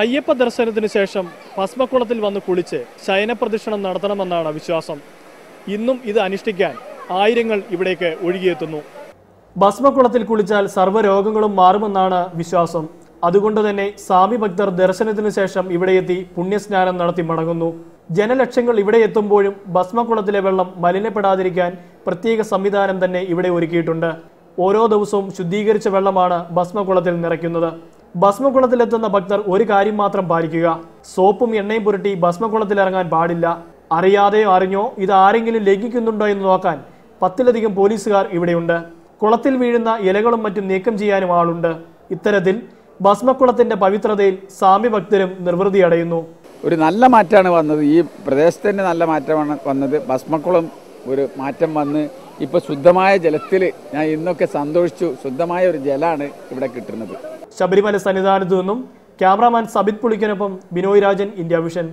അയ്യപ്പ ദർശനത്തിന് ശേഷം ഭസ്മക്കുളത്തിൽ വന്ന് കുളിച്ച് ശയനപ്രദക്ഷിണം നടത്തണമെന്നാണ് വിശ്വാസം. ഇന്നും ഇത് അനുഷ്ഠിക്കാൻ ആയിരങ്ങൾ ഇവിടേക്ക് ഒഴുകിയെത്തുന്നു. ഭസ്മക്കുളത്തിൽ കുളിച്ചാൽ സർവരോഗങ്ങളും മാറുമെന്നാണ് വിശ്വാസം. അതുകൊണ്ട് തന്നെ സ്വാമി ഭക്തർ ദർശനത്തിന് ശേഷം ഇവിടെയെത്തി പുണ്യസ്നാനം നടത്തി മടങ്ങുന്നു. ജനലക്ഷങ്ങൾ ഇവിടെ എത്തുമ്പോഴും ഭസ്മക്കുളത്തിലെ വെള്ളം മലിനപ്പെടാതിരിക്കാൻ പ്രത്യേക സംവിധാനം തന്നെ ഇവിടെ ഒരുക്കിയിട്ടുണ്ട്. ഓരോ ദിവസവും ശുദ്ധീകരിച്ച വെള്ളമാണ് ഭസ്മക്കുളത്തിൽ നിറയ്ക്കുന്നത്. ഭസ്മക്കുളത്തിലെത്തുന്ന ഭക്തർ ഒരു കാര്യം മാത്രം പാലിക്കുക. സോപ്പും എണ്ണയും പുരട്ടി ഭസ്മകുളത്തിലിറങ്ങാൻ പാടില്ല. അറിയാതെയോ അറിഞ്ഞോ ഇത് ആരെങ്കിലും ലംഘിക്കുന്നുണ്ടോ എന്ന് നോക്കാൻ പത്തിലധികം പോലീസുകാർ ഇവിടെയുണ്ട്. കുളത്തിൽ വീഴുന്ന ഇലകളും മറ്റും നീക്കം ചെയ്യാനും ആളുണ്ട്. ഇത്തരത്തിൽ ഭസ്മക്കുളത്തിന്റെ പവിത്രതയിൽ സ്വാമി ഭക്തരും നിർവൃതി അടയുന്നു. ഒരു നല്ല മാറ്റമാണ് വന്നത്. ഈ പ്രദേശത്ത് തന്നെ നല്ല മാറ്റമാണ് വന്നത്. ഭസ്മക്കുളം ഒരു മാറ്റം വന്ന് ഇപ്പോൾ ശുദ്ധമായ ജലത്തിൽ ഞാൻ ഇന്നൊക്കെ സന്തോഷിച്ചു. ശുദ്ധമായ ഒരു ജലമാണ് ഇവിടെ കിട്ടുന്നത്. ശബരിമല സന്നിധാനത്തു നിന്നും ക്യാമറാമാൻ സബിത് പുളിക്കനൊപ്പം ബിനോയ് രാജൻ ഇന്ത്യ വിഷൻ.